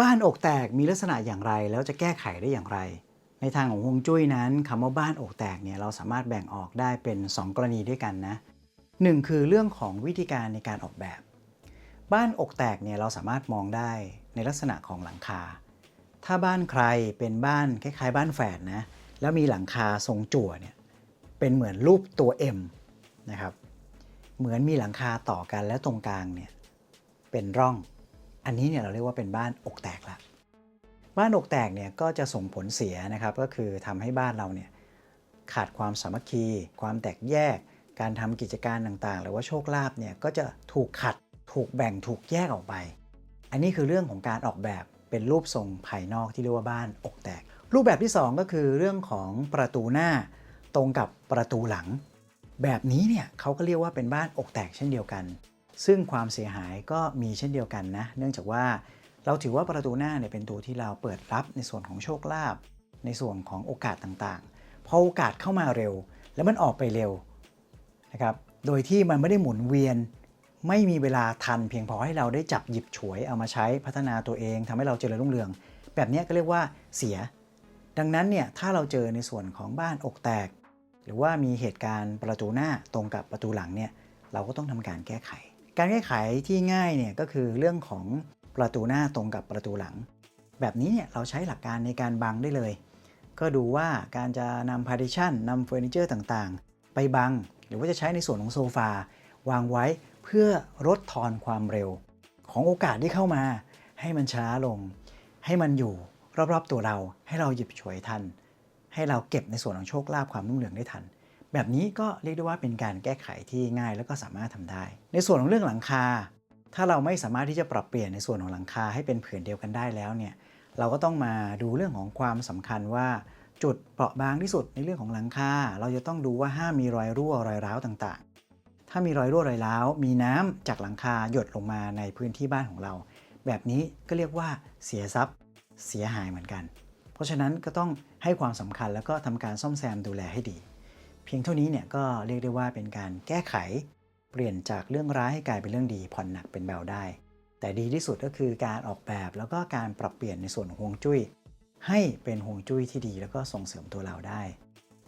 บ้านอกแตกมีลักษณะอย่างไร แล้วจะแก้ไขได้อย่างไร ในทางของฮวงจุ้ยนั้นคำว่าบ้านอกแตกเนี่ยเราสามารถแบ่งออกได้เป็น 2 กรณีด้วยกันนะหนึ่งคือเรื่องของวิธีการในการออกแบบ บ้านอกแตกเนี่ยเราสามารถมองได้ในลักษณะของหลังคา ถ้าบ้านใครเป็นบ้านคล้ายๆ บ้านแฝดนะแล้วมีหลังคาทรงจั่วเนี่ยเป็นเหมือนรูปตัว M นะครับเหมือนมีหลังคาต่อกันแล้วตรงกลางเนี่ยเป็นร่อง อันนี้เนี่ยเราเรียกว่าเป็นบ้านอกแตกละบ้านอกแตกเนี่ยก็จะส่งผลเสียนะครับก็คือทำให้บ้านเราเนี่ยขาดความสามัคคี ความแตกแยก การทำกิจการต่างๆ หรือว่าโชคลาภเนี่ยก็จะถูกขัดถูกแบ่งถูกแยกออกไป อันนี้คือเรื่องของการออกแบบเป็นรูปทรงภายนอกที่เรียกว่าบ้านอกแตก รูปแบบที่ 2 ก็คือเรื่องของประตูหน้าตรงกับประตูหลัง แบบนี้เนี่ยเขาก็เรียกว่าเป็นบ้านอกแตกเช่นเดียวกัน ซึ่งความเสียหายก็มีเช่นเดียวกันนะ เนื่องจากว่าเราถือว่าประตูหน้าเนี่ยเป็นตัวที่เราเปิดรับในส่วนของโชคลาภในส่วนของโอกาสต่างๆ พอโอกาสเข้ามาเร็ว แล้วมันออกไปเร็วนะครับ โดยที่มันไม่ได้หมุนเวียน ไม่มีเวลาทันเพียงพอให้เราได้จับหยิบฉวยเอามาใช้พัฒนาตัวเองทำให้เราเจริญรุ่งเรือง แบบนี้ก็เรียกว่าเสีย ดังนั้นเนี่ยถ้าเราเจอในส่วนของบ้านอกแตก หรือว่ามีเหตุการณ์ประตูหน้าตรงกับประตูหลังเนี่ยเราก็ต้องทำการแก้ไข การแก้ไขที่ง่ายเนี่ยก็คือเรื่องของประตูหน้าตรงกับประตูหลัง แบบนี้เนี่ยเราใช้หลักการในการบังได้เลย ก็ดูว่าการจะนำ partition นำเฟอร์นิเจอร์ต่างๆ ไปบัง หรือว่าจะใช้ในส่วนของโซฟาวางไว้เพื่อลดทอนความเร็ว ของโอกาสที่เข้ามา ให้มันช้าลง ให้มันอยู่รอบๆตัวเรา ให้เราหยิบฉวยทัน ให้เราเก็บในส่วนของโชคลาภความรุ่งเรืองได้ทัน แบบนี้ก็เรียกได้ว่าเป็นการแก้ไขที่ง่ายแล้วก็สามารถทำได้ ในส่วนของเรื่องหลังคา ถ้าเราไม่สามารถที่จะปรับเปลี่ยนในส่วนของหลังคาให้เป็นผืนเดียวกันได้แล้วเนี่ยเราก็ต้องมาดูเรื่องของความสำคัญว่าจุดเปราะบางที่สุดในเรื่องของหลังคา เราจะต้องดูว่าห้ามมีรอยรั่วรอยร้าวต่างๆ ถ้ามีรอยรั่วรอยร้าว มีน้ำจากหลังคาหยดลงมาในพื้นที่บ้านของเรา แบบนี้ก็เรียกว่าเสียทรัพย์เสียหายเหมือนกัน เพราะฉะนั้นก็ต้องให้ความสำคัญแล้วก็ทำการซ่อมแซมดูแลให้ดี เพียงเท่านี้เนี่ยก็เรียกได้ว่าเป็นการแก้ไข เปลี่ยนจากเรื่องร้ายให้กลายเป็นเรื่องดีผ่อนหนักเป็นเบาได้ แต่ดีที่สุดก็คือการออกแบบแล้วก็การปรับเปลี่ยนในส่วนของฮวงจุ้ย ให้เป็นฮวงจุ้ยที่ดีแล้วก็ส่งเสริมตัวเราได้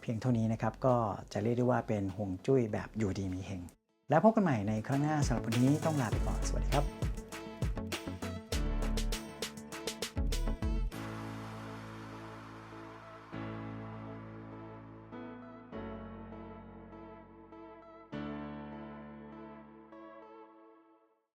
เพียงเท่านี้นะครับก็จะเรียกได้ว่าเป็นฮวงจุ้ยแบบอยู่ดีมีเฮงแล้วพบกันใหม่ในครั้งหน้าสำหรับวันนี้ต้องลาไปก่อนสวัสดีครับ